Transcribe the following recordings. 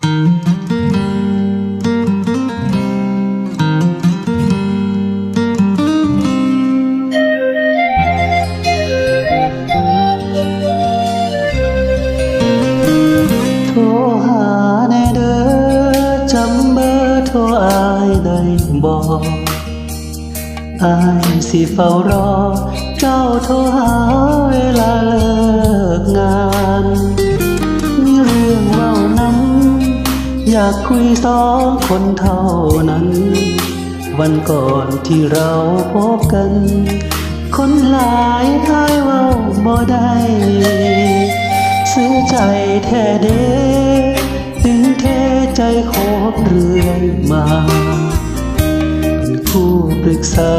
โทรหาแน่เด้อากคุยสองคนเท่านั้น วันก่อนที่เราพบกัน คนหลายทายว่าบ่ได้ซื้อใจแท้เด้ถึงเทใจคบเรื่อยมาเป็นคู่ปรึกษา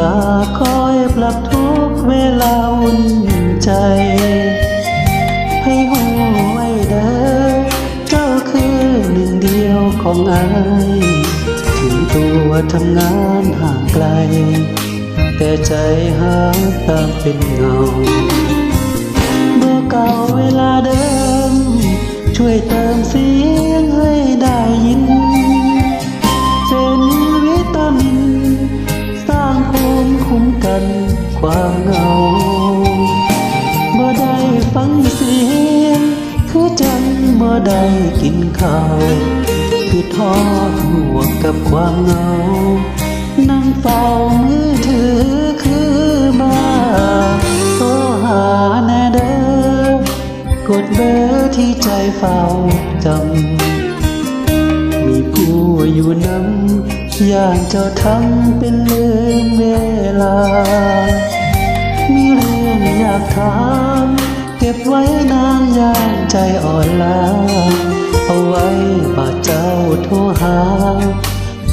คอยปรับทุกเวลาวุ่นใจ องอายถึงตัวทำงานห่างไกล แต่ใจหาตามเป็นเงาเมื่อเก่าเวลาเดิม ช่วยเติมเสียงให้ได้ยินเป็นวิตามิน สร้างภูมิคุ้มกันความเหงาบ่อได้ฟังเสียง คือจังบ่อได้กินข้าว ทอดหัวกับความเหงา นั่งเฝ้ามือถือคือบ้าโทรหาแน่เด้อกดเบอร์ที่ใจเฝ้าจำ มีผู้อยู่นำอย่างเจ้าทำเป็นลืมเวลา มีเรื่องอยากถามเก็บไว้นานอย่างใจอ่อนล้าเอาไว้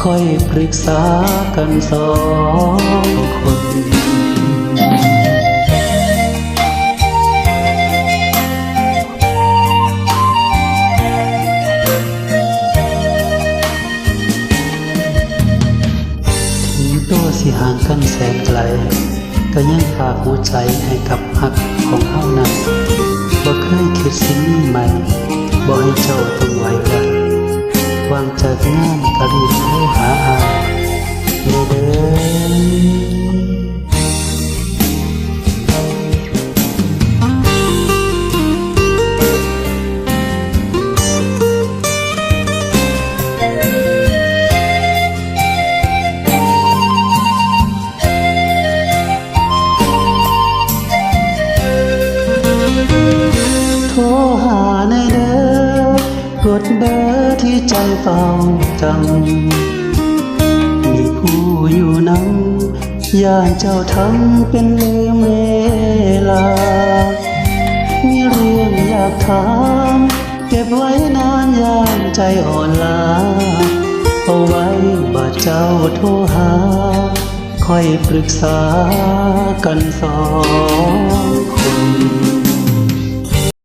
ค่อยปรึกษากันสองคนถึงตัวสิห่างกันแสนไกล ก็ยังฝากหัวใจให้กับหักของเฮานั้นบ่เคยคิดสิ่งนี้ใหม่บ่ให้เจ้าต้องางจากงานก็รีบหาอายเด้อเด้อโทรหาในเด้อ กดเบอร์ที่ใจเฝ้าจำมีผู้อยู่นำย่านเจ้าทำเป็นลืมเวลา มีเรื่องอยากถาม เก็บไว้นานย่านใจอ่อนล้าเอาไว้บาดเจ้าโทรหา ค่อยปรึกษากันสองคน